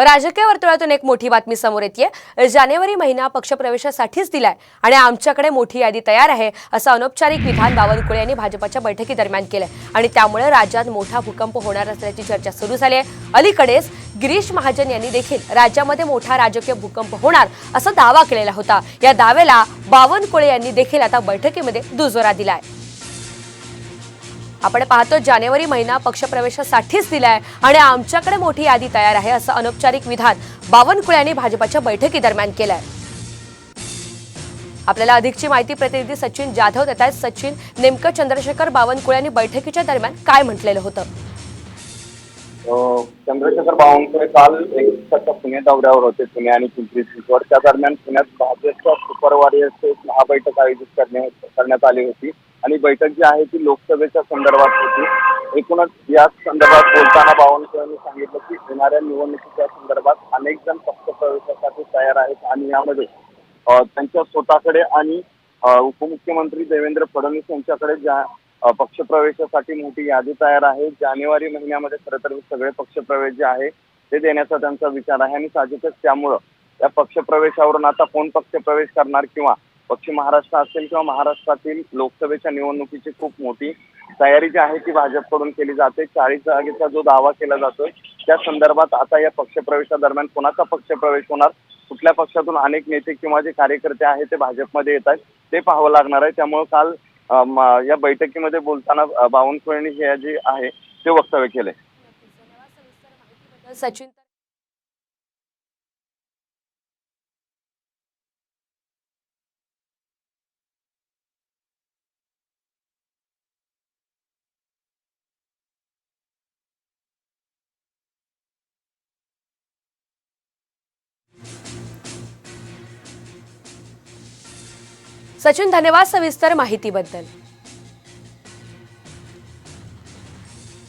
राजकीय वर्तुळातून एक मोठी बातमी समोर येते जानेवारी महिना पक्षप्रवेशासाठीच दिलाय आणि आमच्याकडे मोठी यादी तयार आहे असं अनौपचारिक विधान बावनकुळे यांनी भाजपच्या बैठकीदरम्यान केलंय. आणि त्यामुळे राज्यात मोठा भूकंप होणार असल्याची चर्चा सुरू झाली आहे अलीकडेच गिरीश महाजन यांनी देखील राज्यामध्ये मोठा राजकीय भूकंप होणार असा दावा केलेला होता. या दाव्याला बावनकुळे यांनी देखील आता बैठकीमध्ये दुजोरा दिलाय. आपण पाहतो जानेवारी महिना पक्षप्रवेशासाठीच दिलाय आणि आमच्याकडे मोठी यादी तयार आहे असं अनौपचारिक विधान बावनकुळ्यांनी भाजपाच्या बैठकीदरम्यान केलंय. आपल्याला अधिकची माहिती प्रतिनिधी सचिन जाधव देत आहेत सचिन नेमकं चंद्रशेखर बावनकुळ्यांनी बैठकीच्या दरम्यान काय म्हटलेलं होतं? चंद्रशेखर बावनकुळे काल एक दिवसाच्या पुणे दौऱ्यावर होते पुणे आणि पिंपरी चिंचवड त्या दरम्यान पुण्यात भाजपच्या सुपर महाबैठक आयोजित करण्यात आली होती. आणि बैठक जी आहे ती लोकसभेच्या संदर्भात होती. एकूणच या संदर्भात बोलताना बावनकुळेंनी सांगितलं की येणाऱ्या निवडणुकीच्या संदर्भात अनेक जण पक्ष प्रवेशासाठी तयार आहेत आणि यामध्ये त्यांच्या स्वतःकडे आणि उपमुख्यमंत्री देवेंद्र फडणवीस यांच्याकडे ज्या पक्ष पक्षप्रवेशासाठी मोठी यादी तयार आहे. जानेवारी महिन्यामध्ये खरं तर सगळे पक्षप्रवेश जे आहे ते देण्याचा त्यांचा विचार आहे आणि साहजिकच त्यामुळं या पक्षप्रवेशावरून आता कोण पक्षप्रवेश करणार किंवा पक्ष महाराष्ट्र असेल किंवा महाराष्ट्रातील लोकसभेच्या निवडणुकीची खूप मोठी तयारी जी आहे ती भाजपकडून केली जाते. चाळीस जागेचा जो दावा केला जातोय त्या संदर्भात आता या पक्षप्रवेशादरम्यान कोणाचा पक्षप्रवेश होणार? कुठल्या पक्षातून अनेक नेते किंवा जे कार्यकर्ते आहेत ते भाजपमध्ये येत आहेत ते पाहावं लागणार आहे. त्यामुळे काल या बैठकीमध्ये बोलताना अ, बावनकुळेंनी हे जे आहे ते वक्तव्य केले सचिन सचिन धन्यवाद सविस्तर माहितीबद्दल.